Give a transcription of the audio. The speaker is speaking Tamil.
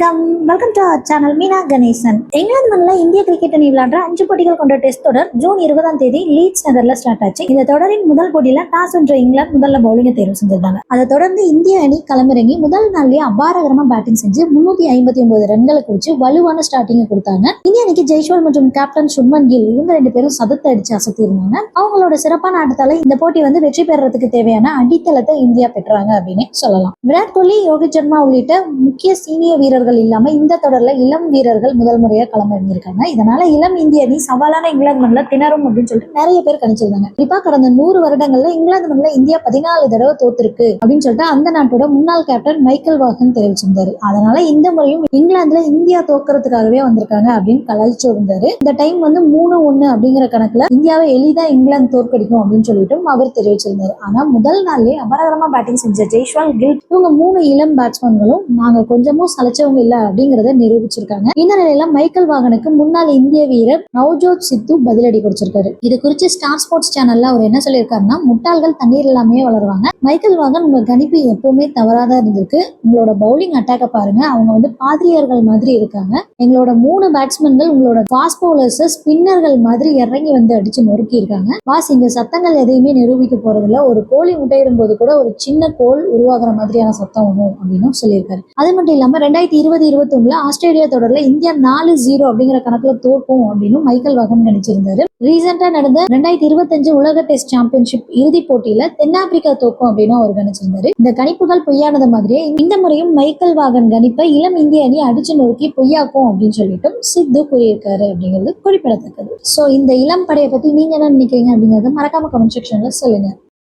வணக்கம். Welcome to our channel Meena Ganesan England மண்ணில் இந்திய கிரிக்கெட் அணி விளையாடுற அஞ்சு போட்டிகள் கொண்ட டெஸ்ட் தொடர் ஜூன் இருபதாம் தேதி லீட்ஸ் நகர்ல ஸ்டார்ட் ஆச்சு. இந்த தொடரின் முதல் போட்டியில டாஸ் வென்ற இங்கிலாந்து முதல்ல பவுலிங்கை தேர்வு செஞ்சிருந்தாங்க. அதை தொடர்ந்து இந்திய அணி களமிறங்கி முதல் நாள்லயே அபாரகரமா பேட்டிங் செஞ்சு முன்னூத்தி ஐம்பத்தி ஒன்பது ரன்களை குடிச்சு வலுவான ஸ்டார்டிங்கை கொடுத்தாங்க. இந்திய அணிக்கு ஜெய்ஷ்வால் மற்றும் கேப்டன் சுப்மன் கில் இவங்க ரெண்டு பேரும் சதத்தை அடிச்சு அசத்தி இருந்தாங்க அவங்களோட சிறப்பான ஆட்டத்தால இந்த போட்டி வந்து வெற்றி பெறறதுக்கு தேவையான அடித்தளத்தை இந்தியா பெற்றாங்க அப்படின்னு சொல்லலாம். விராட் கோலி யோகித் சர்மா உள்ளிட்ட முக்கிய சீனியர் வீரர்கள் இல்லாம இந்த தொடர்ல இளம் வீரர்கள் முதல் முறையா களமிறங்கியிருக்காங்க இதனால இளம் இந்திய அணி சவாலான இங்கிலாந்து மண்ணில் திணறும் அப்படின்னு சொல்லிட்டு நிறைய பேர் கணிச்சிருந்தாங்க. குறிப்பா கடந்த நூறு வருடங்கள்ல இங்கிலாந்து மண்ணில் இந்தியா பதினாலு தடவை தோத்திருக்கு அப்படின்னு சொல்லிட்டு அந்த நாட்டோட முன்னாள் கேப்டன் மைக்கேல் வாகன் தெரிவிச்சிருந்தாரு. அதனால இந்த முறையும் இங்கிலாந்துல இந்தியா தோக்கிறதுக்காகவே வந்திருக்காங்க அப்படின்னு கலாய்ச்சு இருந்தாரு. இந்த டைம் வந்து மூணு ஒண்ணு அப்படிங்கிற கணக்குல இந்தியாவை எளிதா இங்கிலாந்து தோற்கடிக்கும் அப்படின்னு சொல்லிட்டு அவர் தெரிவிச்சிருந்தாரு. ஆனா முதல் நாள்லயே அபாரகரமா பேட்டிங் செஞ்ச ஜெய்ஷ்வால் கில் இவங்க மூணு இளம் பேட்ஸ்மேன்களும் நாங்க கொஞ்சமும் சலைச்சவங்க இல்லை அப்படிங்கறத நிரூபிச்சிருக்காங்க. இந்த நிலையில மைக்கேல் வாகனுக்கு முன்னாள் இந்திய வீரர் நவ்ஜோத் சித்து பதிலடி கொடுத்திருக்காரு. இது குறித்து ஸ்டார் ஸ்போர்ட்ஸ் சேனல்ல அவர் என்ன சொல்லியிருக்காருன்னா முட்டாள்கள் தண்ணீர் இல்லாமே வளருவாங்க. மைக்கேல் வாகன் உங்க கணிப்பு எப்பவுமே தவறாத இருந்திருக்கு. உங்களோட பவுலிங் அட்டாக பாருங்க. அவங்க வந்து பாதிரியார்கள் மாதிரி இருக்காங்க. எங்களோட மூணு பேட்ஸ்மேன்கள் உங்களோட ஃபாஸ்ட் பவுலர்ஸ் ஸ்பின்னர்கள் மாதிரி இறங்கி வந்து அடிச்சு நொறுக்கி இருக்காங்க பாஸ் இங்க சத்தங்கள் எதையுமே நிரூபிக்க போறதில்ல. ஒரு கோழி முட்டையிடும் போது கூட ஒரு சின்ன கோல் உருவாகிற மாதிரியான சத்தம் ஒன்றும் அப்படின்னு சொல்லியிருக்காரு. அது மட்டும் இல்லாம ரெண்டாயிரத்தி இருபது இருபத்தொன்னுல ஆஸ்திரேலியா தொடர்ல இந்தியா நாலு ஜீரோ அப்படிங்கிற கணக்குல தோற்கும் அப்படின்னு மைக்கேல் வாகன் கணிச்சிருந்தாரு ரீசெண்டா நடந்த ரெண்டாயிரத்தி இருபத்தஞ்சு உலக டெஸ்ட் சாம்பியன்ஷிப் இறுதிப் போட்டியில தென்னாப்பிரிக்கா தோக்கும் அப்படின்னு அவர் கணிச்சிருந்தாரு இந்த கணிப்புகள் பொய்யானது மாதிரியே இந்த முறையும் மைக்கேல் வாகன் கணிப்பை இளம் இந்திய அணி அடிச்சு நோக்கி பொய்யாக்கும் அப்படின்னு சொல்லிட்டு சித்து கூறியிருக்காரு அப்படிங்கிறது குறிப்பிடத்தக்கது. சோ இந்த இளம் படையை பத்தி நீங்க என்ன நினைக்கிறீங்க அப்படிங்கறத மறக்காம கமெண்ட் செக்ஷன்ல சொல்லுங்க.